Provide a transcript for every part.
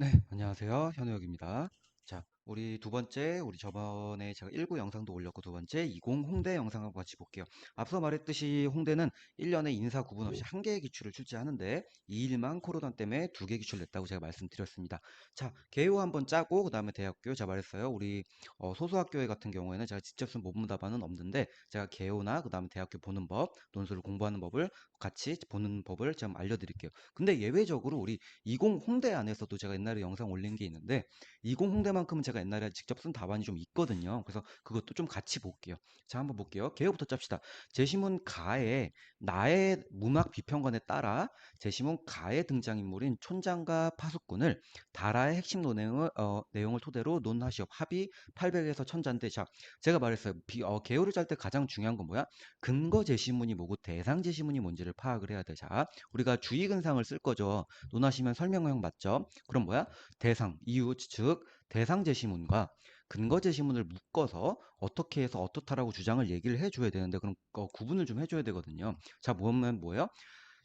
네, 안녕하세요. 현우역입니다. 자, 우리 두 번째, 우리 저번에 제가 1구 영상도 올렸고 두 번째 20 홍대 영상 한번 같이 볼게요. 앞서 말했듯이 홍대는 1년에 인사 구분 없이 한 개의 기출을 출제하는데 2일만 코로나 때문에 두 개 기출 냈다고 제가 말씀드렸습니다. 자, 개요 한번 짜고 그 다음에 대학교 제가 말했어요. 우리 어, 소수학교에 같은 경우에는 제가 직접 쓴 모범 답안은 없는데 제가 개요나 그 다음에 대학교 보는 법, 논술을 공부하는 법을 같이 보는 법을 좀 알려드릴게요. 근데 예외적으로 우리 20 홍대 안에서도 제가 옛날에 영상 올린 게 있는데 20 홍대만큼은 제가 옛날에 직접 쓴 답안이 좀 있거든요. 그래서 그것도 좀 같이 볼게요. 자, 한번 볼게요. 개요부터 짭시다. 제시문 가에 나의 문학 비평관에 따라 제시문 가의 등장인물인 촌장과 파수꾼을 다라의 핵심 논행을, 어, 내용을 토대로 논하시오. 합의 800에서 1000자인데, 자, 제가 말했어요. 비, 어, 개요를 짤 때 가장 중요한 건 뭐야? 근거 제시문이 뭐고 대상 제시문이 뭔지를 파악을 해야 돼. 자, 우리가 주의근상을 쓸 거죠. 논하시면 설명형 맞죠? 그럼 뭐야? 대상, 이유, 즉 대상 제시문과 근거 제시문을 묶어서 어떻게 해서 어떻다라고 주장을 얘기를 해줘야 되는데 그럼 어, 구분을 좀 해줘야 되거든요. 자, 뭐면 뭐예요?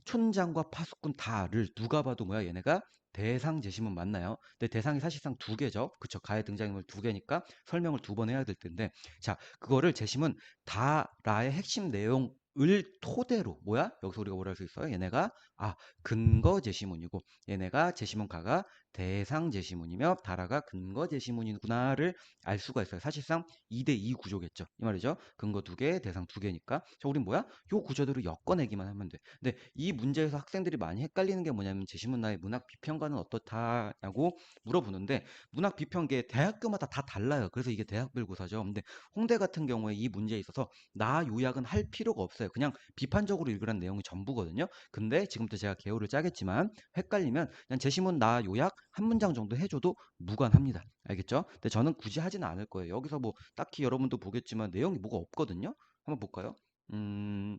촌장과 파수꾼 다를 누가 봐도 뭐야 얘네가 대상 제시문 맞나요? 근데 대상이 사실상 두 개죠. 그쵸? 가의 등장인물 두 개니까 설명을 두 번 해야 될 텐데 자 그거를 제시문 다라의 핵심 내용 을 토대로 뭐야? 여기서 우리가 뭐라 할수 있어요? 얘네가 아 근거 제시문이고 얘네가 제시문 가가 대상 제시문이며 다라가 근거 제시문이구나를 알 수가 있어요. 사실상 2대2 구조겠죠. 이 말이죠. 근거 두 개, 대상 두 개니까. 자, 우린 뭐야? 요 구조대로 엮어내기만 하면 돼. 근데 이 문제에서 학생들이 많이 헷갈리는 게 뭐냐면 제시문 나의 문학 비평가는 어떻다냐고 물어보는데 문학 비평계 대학교마다 다 달라요. 그래서 이게 대학별 고사죠. 근데 홍대 같은 경우에 이 문제에 있어서 나 요약은 할 필요가 없어요. 그냥 비판적으로 읽으라는 내용이 전부거든요. 근데 지금 부터 제가 개요를 짜겠지만 헷갈리면 그냥 제시문 나 요약 한 문장 정도 해줘도 무관합니다. 알겠죠? 근데 저는 굳이 하지는 않을 거예요. 여기서 뭐 딱히 여러분도 보겠지만 내용이 뭐가 없거든요. 한번 볼까요? 음,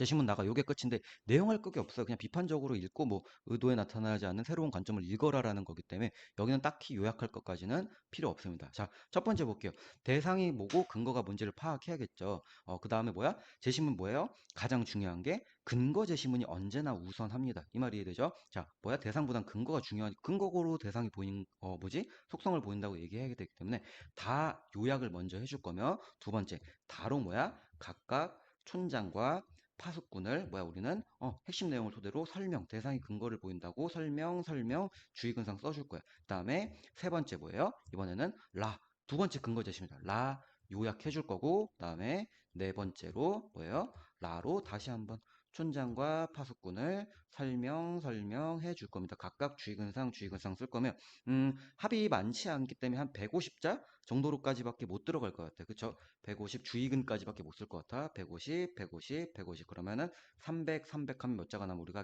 제시문 나가 요게 끝인데 내용할 것이 없어요. 그냥 비판적으로 읽고 뭐 의도에 나타나지 않는 새로운 관점을 읽어라라는 거기 때문에 여기는 딱히 요약할 것까지는 필요 없습니다. 자, 첫 번째 볼게요. 대상이 뭐고 근거가 뭔지를 파악해야겠죠. 어, 그 다음에 뭐야? 제시문 뭐예요? 가장 중요한 게 근거 제시문이 언제나 우선합니다. 이 말이 이해되죠? 자, 뭐야? 대상보단 근거가 중요한 근거로 대상이 보이는 어 뭐지? 속성을 보인다고 얘기해야 되기 때문에 다 요약을 먼저 해줄 거며 두 번째 다로 뭐야? 각각 촌장과 파수꾼을 뭐야 우리는 어, 핵심 내용을 토대로 설명 대상의 근거를 보인다고 설명 설명 주의근상 써줄 거야 그 다음에 세 번째 뭐예요? 이번에는 라 두 번째 근거 제시입니다. 라 요약해 줄 거고 그 다음에 네 번째로 뭐예요? 라로 다시 한번 촌장과 파수꾼을 설명 설명해 줄 겁니다. 각각 주의근상 주의근상 쓸 거면. 음, 합이 많지 않기 때문에 한 150자 정도로까지밖에 못 들어갈 것 같아. 그쵸? 150 주의근까지밖에 못 쓸 것 같아. 150, 150, 150 그러면은 300, 300 하면 몇 자가 남아 우리가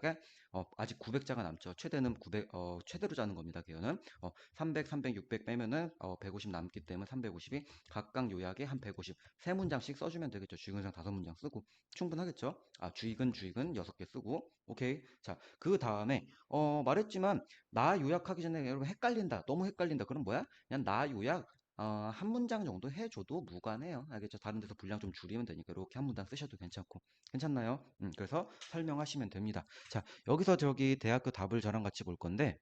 어, 아직 900자가 남죠. 최대는 900 어, 최대로 자는 겁니다. 기어는 어, 300, 300, 600 빼면은 어, 150 남기 때문에 350이 각각 요약에 한 150 세 문장씩 써주면 되겠죠. 주의근상 다섯 문장 쓰고 충분하겠죠. 아 주의근 주의근 6개 쓰고 오케이. 자 그 다음에 어, 말했지만 나 요약하기 전에 여러분 헷갈린다. 너무 헷갈린다. 그럼 뭐야? 그냥 나 요약 어, 한 문장 정도 해줘도 무관해요. 알겠죠? 다른 데서 분량 좀 줄이면 되니까 이렇게 한 문장 쓰셔도 괜찮고 괜찮나요? 음, 그래서 설명하시면 됩니다. 자 여기서 저기 대학교 답을 저랑 같이 볼 건데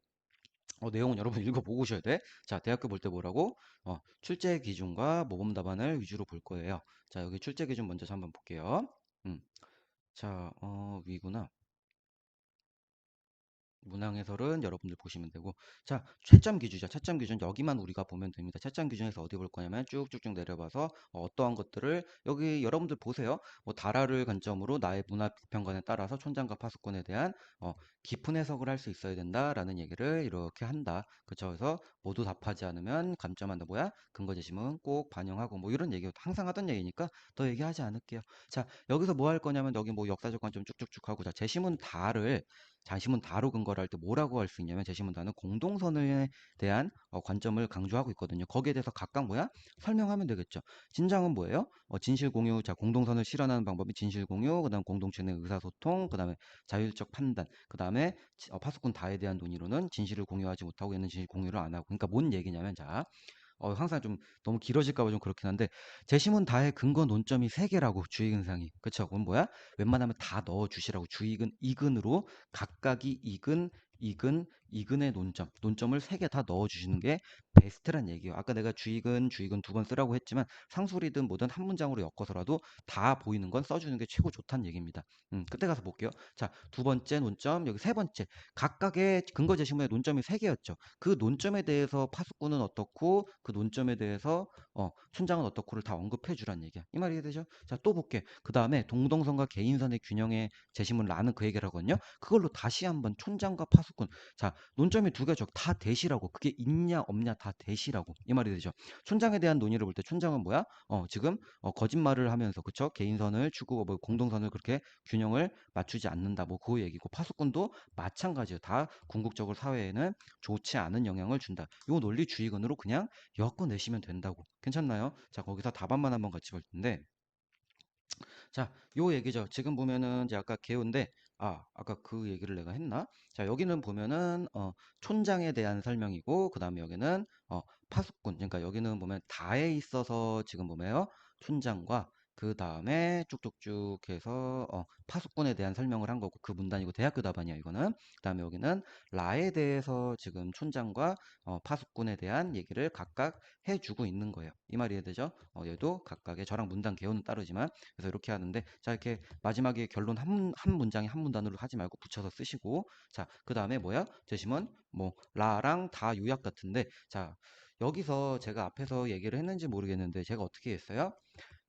어, 내용은 여러분 읽어보고 오셔야 돼. 자, 대학교 볼 때 뭐라고? 어, 출제 기준과 모범 답안을 위주로 볼 거예요. 자, 여기 출제 기준 먼저 한번 볼게요. 음. 자, 어, 위구나. 문항 해설은 여러분들 보시면 되고. 자 채점 기준이죠. 채점 기준 여기만 우리가 보면 됩니다. 채점 기준에서 어디 볼 거냐면 쭉쭉쭉 내려봐서 어, 떠한 것들을 여기 여러분들 보세요. 뭐 다라를 관점으로 나의 문화 비평관에 따라서 촌장과 파수꾼에 대한 어, 깊은 해석을 할 수 있어야 된다라는 얘기를 이렇게 한다. 그쵸 그래서 모두 답하지 않으면 감점한다. 뭐야? 근거 제시문 꼭 반영하고 뭐 이런 얘기 항상 하던 얘기니까 더 얘기하지 않을게요. 자 여기서 뭐 할 거냐면 여기 뭐 역사적 관점 쭉쭉쭉 하고 자 제시문 다를 자신문 다로 근거를 할 때 뭐라고 할 수 있냐면 제시문 다는 공동선에 대한 어, 관점을 강조하고 있거든요. 거기에 대해서 각각 뭐야? 설명하면 되겠죠. 진장은 뭐예요? 어, 진실 공유, 자 공동선을 실현하는 방법이 진실 공유, 그다음 공동체 내 의사소통, 그다음에 자율적 판단, 그다음에 어, 파수꾼 다에 대한 논의로는 진실을 공유하지 못하고 얘는 진실 공유를 안 하고. 그러니까 뭔 얘기냐면 자 어, 항상 좀 너무 길어질까봐 좀 그렇긴 한데 재심은 다의 근거 논점이 세 개라고 주의근상이 그쵸? 그건 뭐야? 웬만하면 다 넣어주시라고 주의근 이근으로 각각이 이근 이근 이근의 논점, 논점을 세 개 다 넣어주시는 게 베스트란 얘기예요. 아까 내가 주의근, 주의근 두번 쓰라고 했지만 상술이든 뭐든 한 문장으로 엮어서라도 다 보이는 건 써주는 게 최고 좋다는 얘기입니다. 음, 그때 가서 볼게요. 자, 두 번째 논점, 여기 세 번째. 각각의 근거 제시문의 논점이 세 개였죠. 그 논점에 대해서 파수꾼은 어떻고 그 논점에 대해서 어, 춘장은 어떻고를 다 언급해 주란 얘기야. 이 말이 되죠? 자, 또 볼게. 그 다음에 동동선과 개인선의 균형의 제시문 라는 그 얘기를 하거든요. 그걸로 다시 한번 촌장과 파수 꾼. 자, 논점이 두 개죠. 다 대시라고. 그게 있냐 없냐 다 대시라고. 이 말이 되죠. 촌장에 대한 논의를 볼 때 촌장은 뭐야? 어, 지금 어, 거짓말을 하면서 그쵸? 개인선을 추구 뭐 공동선을 그렇게 균형을 맞추지 않는다. 뭐 그 얘기고 파수꾼도 마찬가지예요. 다 궁극적으로 사회에는 좋지 않은 영향을 준다. 요 논리 주의근으로 그냥 엮어 내시면 된다고. 괜찮나요? 자, 거기서 답안만 한번 같이 볼 텐데 자, 요 얘기죠. 지금 보면은 이제 아까 개요인데 아, 아까 그 얘기를 내가 했나? 자, 여기는 보면은 어, 촌장에 대한 설명이고 그다음에 여기는 어, 파수꾼. 그러니까 여기는 보면 다에 있어서 지금 보면요. 촌장과 그 다음에 쭉쭉쭉 해서 어, 파수꾼에 대한 설명을 한 거고 그 문단이고 대학교 답안이야 이거는 그 다음에 여기는 라에 대해서 지금 촌장과 어, 파수꾼에 대한 얘기를 각각 해주고 있는 거예요 이 말이 이해되죠? 어, 얘도 각각의 저랑 문단 개요는 따르지만 그래서 이렇게 하는데 자 이렇게 마지막에 결론 한, 문- 한 문장에 한 문단으로 하지 말고 붙여서 쓰시고 자 그 다음에 뭐야? 제시문 뭐 라랑 다 요약 같은데 자 여기서 제가 앞에서 얘기를 했는지 모르겠는데 제가 어떻게 했어요?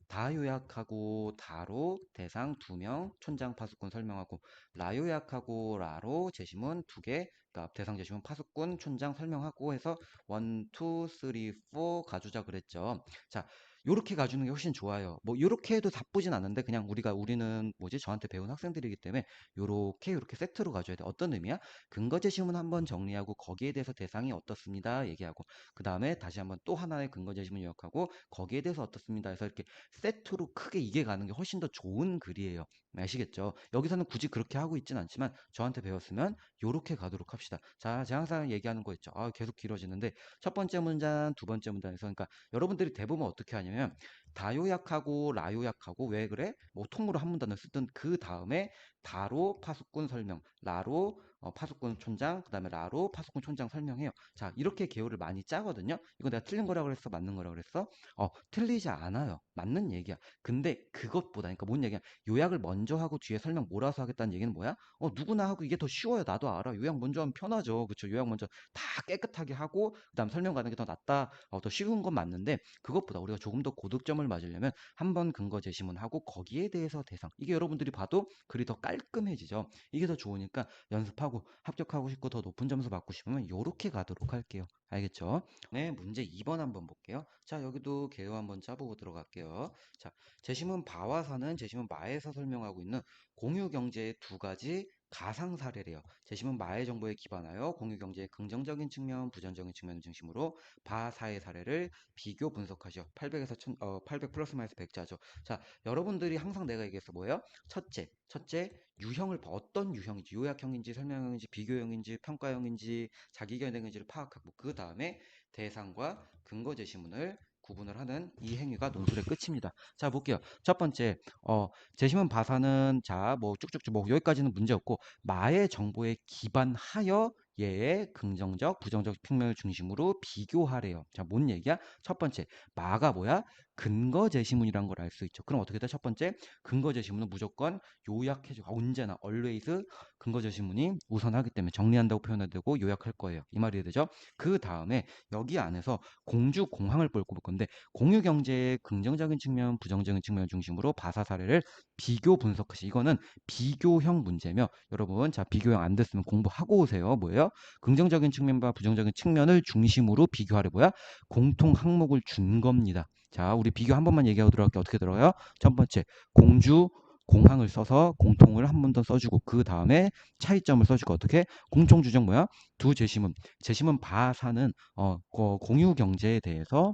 다 요약하고 다로 대상 두 명, 촌장 파수꾼 설명하고 라 요약하고 라로 제시문 두 개, 그러니까 대상 제시문 파수꾼, 촌장 설명하고 해서 원, 투, 쓰리, 포 가주자 그랬죠. 자, 요렇게 가주는 게 훨씬 좋아요. 뭐 요렇게 해도 나쁘진 않은데 그냥 우리가 우리는 뭐지 저한테 배운 학생들이기 때문에 요렇게 요렇게 세트로 가줘야 돼. 어떤 의미야? 근거 제시문 한번 정리하고 거기에 대해서 대상이 어떻습니다 얘기하고 그 다음에 다시 한번 또 하나의 근거 제시문 요약하고 거기에 대해서 어떻습니다 해서 이렇게 세트로 크게 이게 가는 게 훨씬 더 좋은 글이에요. 아시겠죠? 여기서는 굳이 그렇게 하고 있진 않지만 저한테 배웠으면 요렇게 가도록 합시다. 자, 제가 항상 얘기하는 거 있죠. 아, 계속 길어지는데 첫 번째 문장, 두 번째 문장에서 그러니까 여러분들이 대부분 어떻게 하냐면 yeah. 다 요약하고 라 요약하고 왜 그래? 뭐 통으로 한 문단을 쓰든 그 다음에 다로 파수꾼 설명, 라로 어, 파수꾼 촌장, 그 다음에 라로 파수꾼 촌장 설명해요. 자, 이렇게 개요를 많이 짜거든요. 이거 내가 틀린 거라 그랬어? 맞는 거라 그랬어? 어, 틀리지 않아요. 맞는 얘기야. 근데 그것보다, 그러니까 뭔 얘기야? 요약을 먼저 하고 뒤에 설명 몰아서 하겠다는 얘기는 뭐야? 어, 누구나 하고 이게 더 쉬워요. 나도 알아. 요약 먼저 하면 편하죠. 그쵸? 요약 먼저 다 깨끗하게 하고, 그 다음 설명 가는 게 더 낫다. 어, 더 쉬운 건 맞는데, 그것보다 우리가 조금 더 고득점을 맞으려면 한 번 근거 제시문하고 거기에 대해서 대상. 이게 여러분들이 봐도 글이 더 깔끔해지죠. 이게 더 좋으니까 연습하고 합격하고 싶고 더 높은 점수 받고 싶으면 요렇게 가도록 할게요. 알겠죠? 네, 문제 2번 한번 볼게요. 자, 여기도 개요 한번 짜보고 들어갈게요. 자, 제시문 바와사는 제시문 마에서 설명하고 있는 공유 경제의 두 가지 가상 사례래요. 제시문 마의 정보에 기반하여 공유 경제의 긍정적인 측면, 부정적인 측면을 중심으로 바사의 사례를 비교 분석하죠. 800에서 1000, 어, 800 플러스 마이너스 100자죠. 자, 여러분들이 항상 내가 얘기했어 뭐예요? 첫째, 첫째 유형을 봐. 어떤 유형인지 요약형인지 설명형인지 비교형인지 평가형인지 자기견형인지를 파악하고 그 다음에 대상과 근거 제시문을 구분을 하는 이 행위가 논술의 끝입니다. 자 볼게요. 첫 번째 어, 제시문 바사는 자 뭐 쭉쭉쭉 뭐 여기까지는 문제 없고 마의 정보에 기반하여 얘의 긍정적, 부정적 측면을 중심으로 비교하래요. 자, 뭔 얘기야? 첫 번째, 마가 뭐야? 근거 제시문이란 걸알 수 있죠. 그럼 어떻게 돼? 첫 번째, 근거 제시문은 무조건 요약해줘. 아, 언제나 always 근거 제시문이 우선하기 때문에 정리한다고 표현해도 되고 요약할 거예요. 이 말이 되죠? 그 다음에 여기 안에서 공주 공항을 볼 건데 공유 경제의 긍정적인 측면, 부정적인 측면을 중심으로 바사 사례를 비교 분석하시. 이거는 비교형 문제며 여러분 자 비교형 안 됐으면 공부하고 오세요. 뭐예요? 긍정적인 측면과 부정적인 측면을 중심으로 비교하래 뭐야? 공통 항목을 준 겁니다. 자, 우리 비교 한 번만 얘기하고 들어갈게요. 어떻게 들어가요? 첫 번째, 공주 공항을 써서 공통을 한 번 더 써주고 그 다음에 차이점을 써주고 어떻게 공통 주정 뭐야? 두 제시문 제시문 바사는 어, 그 공유 경제에 대해서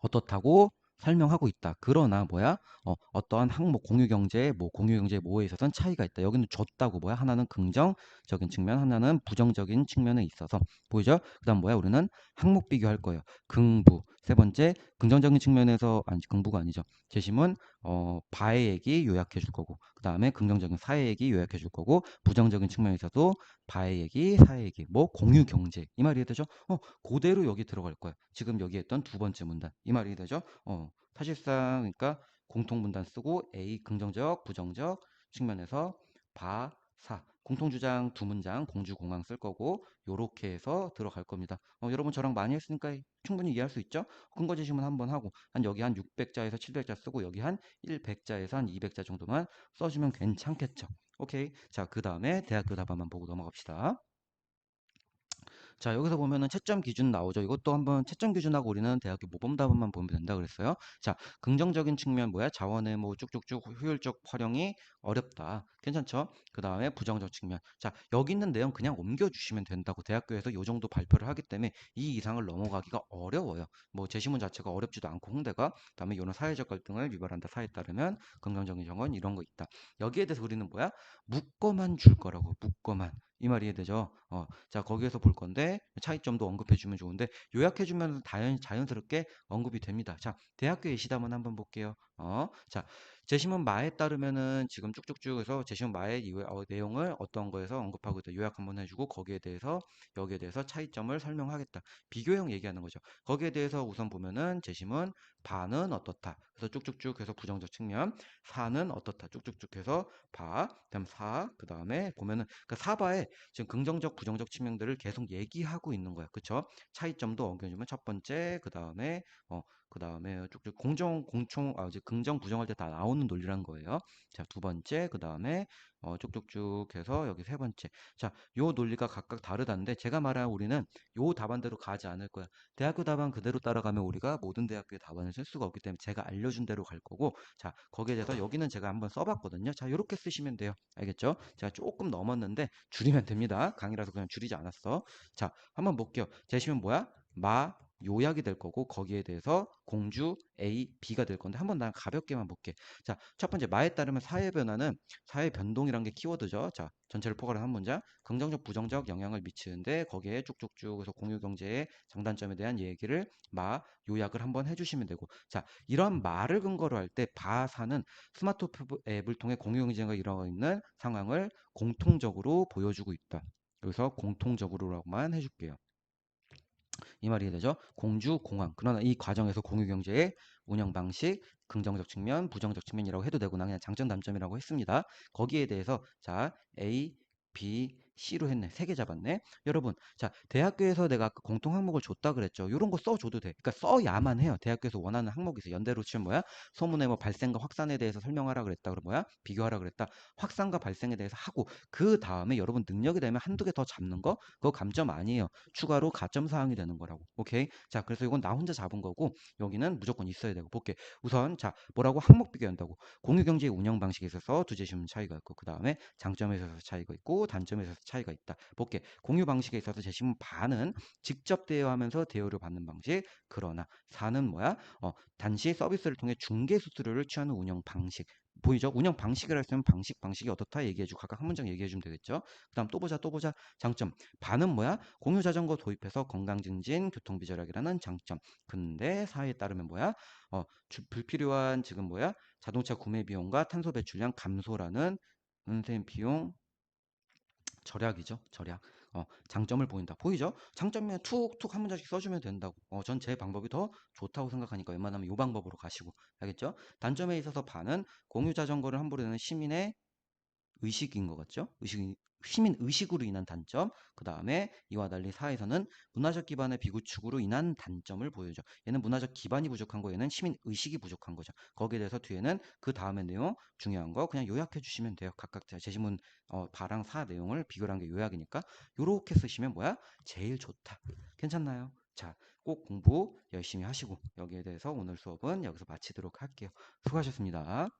어떻다고 설명하고 있다. 그러나 뭐야? 어, 어떠한 항목 공유 경제 뭐 공유 경제 뭐에 있어서는 차이가 있다. 여기는 줬다고 뭐야? 하나는 긍정적인 측면, 하나는 부정적인 측면에 있어서 보이죠? 그다음 뭐야? 우리는 항목 비교할 거예요. 긍부 세 번째 긍정적인 측면에서 아니 긍부가 아니죠. 제시문 어, 바의 얘기 요약해 줄 거고, 그 다음에 긍정적인 사회 얘기 요약해 줄 거고, 부정적인 측면에서도 바의 얘기, 사회 얘기, 뭐 공유 경제 이 말이 되죠? 어, 그대로 여기 들어갈 거야. 지금 여기 했던 두 번째 문단 이 말이 되죠? 어, 사실상 그러니까 공통 문단 쓰고 A 긍정적, 부정적 측면에서 바, 사 공통주장 두 문장 공주공항 쓸 거고 요렇게 해서 들어갈 겁니다. 어, 여러분 저랑 많이 했으니까 충분히 이해할 수 있죠? 근거 제시문 한번 하고 한 여기 한 600자에서 700자 쓰고 여기 한 100자에서 한 200자 정도만 써주면 괜찮겠죠? 오케이. 자, 그 다음에 대학교 답안만 보고 넘어갑시다. 자, 여기서 보면은 채점 기준 나오죠. 이것도 한번 채점 기준하고 우리는 대학교 모범 답안만 보면 된다 그랬어요. 자, 긍정적인 측면 뭐야? 자원의 뭐 쭉쭉쭉 효율적 활용이 어렵다. 괜찮죠? 그 다음에 부정적 측면. 자, 여기 있는 내용 그냥 옮겨주시면 된다고 대학교에서 요 정도 발표를 하기 때문에 이 이상을 넘어가기가 어려워요. 뭐 제시문 자체가 어렵지도 않고 홍대가 그다음에 이런 사회적 갈등을 유발한다 사에 따르면 긍정적인 정원 이런 거 있다. 여기에 대해서 우리는 뭐야? 묶어만 줄 거라고 묶어만. 이 말이 이해되죠? 어, 자, 거기에서 볼 건데 차이점도 언급해 주면 좋은데 요약해 주면 자연, 자연스럽게 언급이 됩니다. 자, 대학교 예시담은 한번 볼게요. 어, 자, 제시문 마에 따르면은 지금 쭉쭉쭉 해서 제시문 마의 이후 어, 내용을 어떤 거에서 언급하고 있다. 요약 한번 해주고 거기에 대해서 여기에 대해서 차이점을 설명하겠다. 비교형 얘기하는 거죠. 거기에 대해서 우선 보면은 제시문 바는 어떻다. 그래서 쭉쭉쭉 해서 부정적 측면, 사는 어떻다. 쭉쭉쭉 해서 바, 그다음 사, 그 다음에 보면은 그 사바에 지금 긍정적, 부정적 측면들을 계속 얘기하고 있는 거야. 그쵸? 차이점도 엉겨주면 첫 번째, 그 다음에 어, 그 다음에 쭉쭉 공정, 공총, 아, 이제 긍정, 부정할 때 다 나오는 논리란 거예요. 자, 두 번째, 그 다음에 어, 쭉쭉쭉 해서 여기 세 번째. 자, 요 논리가 각각 다르다는데 제가 말한 우리는 요 답안대로 가지 않을 거야. 대학교 답안 그대로 따라가면 우리가 모든 대학교의 답안을 쓸 수가 없기 때문에 제가 알려준 대로 갈 거고 자, 거기에 대해서 여기는 제가 한번 써봤거든요. 자, 요렇게 쓰시면 돼요. 알겠죠? 제가 조금 넘었는데 줄이면 됩니다. 강의라서 그냥 줄이지 않았어. 자, 한번 볼게요. 제시면 뭐야? 마, 요약이 될 거고 거기에 대해서 공주 A, B가 될 건데 한번 난 가볍게만 볼게. 자, 첫 번째 마에 따르면 사회 변화는 사회 변동이란 게 키워드죠. 자, 전체를 포괄한 한 문장. 긍정적, 부정적 영향을 미치는데 거기에 쭉쭉쭉 해서 공유 경제의 장단점에 대한 얘기를 마 요약을 한번 해 주시면 되고. 자, 이런 말을 근거로 할 때 바사는 스마트폰 앱을 통해 공유 경제가 일어나고 있는 상황을 공통적으로 보여주고 있다. 여기서 공통적으로라고만 해 줄게요. 이 말이 되죠. 공주, 공항. 그러나 이 과정에서 공유경제의 운영 방식, 긍정적 측면, 부정적 측면이라고 해도 되고 나 그냥 장점, 단점이라고 했습니다. 거기에 대해서 자 A, B, C로 했네. 세 개 잡았네. 여러분, 자, 대학교에서 내가 아까 공통 항목을 줬다 그랬죠. 이런 거 써줘도 돼. 그러니까 써야만 해요. 대학교에서 원하는 항목이 있어. 연대로 치면 뭐야? 소문의 뭐 발생과 확산에 대해서 설명하라 그랬다. 그럼 뭐야? 비교하라 그랬다. 확산과 발생에 대해서 하고 그 다음에 여러분 능력이 되면 한두 개 더 잡는 거 그거 감점 아니에요. 추가로 가점 사항이 되는 거라고. 오케이? 자, 그래서 이건 나 혼자 잡은 거고 여기는 무조건 있어야 되고 볼게. 우선 자, 뭐라고 항목 비교한다고. 공유 경제 운영 방식에 있어서 두 제시문 차이가 있고 그 다음에 장점에 있어서 차이가 있고 단점에 있어서 차이가 있다. 볼게. 공유 방식에 있어서 제시문 반은 직접 대여하면서 대여를 받는 방식. 그러나 사는 뭐야? 어, 단시 서비스를 통해 중개 수수료를 취하는 운영 방식. 보이죠? 운영 방식을 했으면 방식, 방식이 어떻다 얘기해주고 각각 한 문장 얘기해주면 되겠죠? 그 다음 또 보자, 또 보자. 장점. 반은 뭐야? 공유 자전거 도입해서 건강 증진, 교통비 절약이라는 장점. 근데 사회에 따르면 뭐야? 어, 주- 불필요한 지금 뭐야? 자동차 구매 비용과 탄소 배출량 감소라는 선생님 비용 절약이죠. 절약. 어, 장점을 보인다. 보이죠? 장점면 툭툭 한 문장씩 써주면 된다고. 어, 전 제 방법이 더 좋다고 생각하니까 웬만하면 이 방법으로 가시고. 알겠죠? 단점에 있어서 반은 공유 자전거를 함부로 내는 시민의 의식인 것 같죠? 의식, 시민 의식으로 인한 단점. 그 다음에 이와 달리 사회에서는 문화적 기반의 비구축으로 인한 단점을 보여줘. 얘는 문화적 기반이 부족한 거, 얘는 시민 의식이 부족한 거죠. 거기에 대해서 뒤에는 그 다음의 내용 중요한 거 그냥 요약해 주시면 돼요. 각각 제 제시문 어, 바랑 사 내용을 비교한 게 요약이니까 요렇게 쓰시면 뭐야? 제일 좋다. 괜찮나요? 자, 꼭 공부 열심히 하시고 여기에 대해서 오늘 수업은 여기서 마치도록 할게요. 수고하셨습니다.